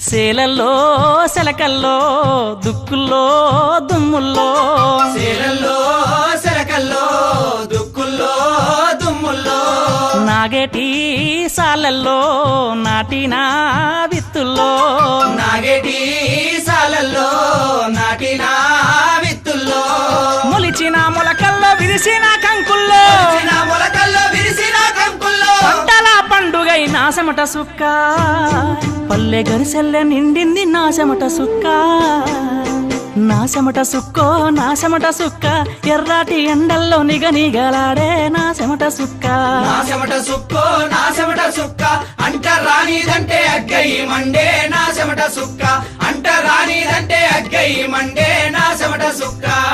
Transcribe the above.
సేలల్లో సెలకల్లో దుక్కుల్లో దుమ్ముల్లో. శీలల్లో శరకల్లో దుక్కుల్లో దుమ్ముల్లో. నాగేటి సాలల్లో నాటిన విత్తుల్లో. నాగేటి సాలల్లో నాటిన విత్తుల్లో. మొలిచిన మొలకల్లో విరిసిన నాశమట సుక్క. పల్లె గరిసెల్లె నిండింది నాశమట సుక్క. నాశమట సుక్కో నాశమట సుక్క. ఎర్రాటి ఎండల్లో నిగనిగలాడే నాశమట సుక్క. నాశమట సుక్కో నాశమట సుక్క. అంట రానిదంటే అగ్గయి మండే నాశమట సుక్క. అంట రానిదంటే అగ్గయి మండే నాశమట చెమట సుక్క.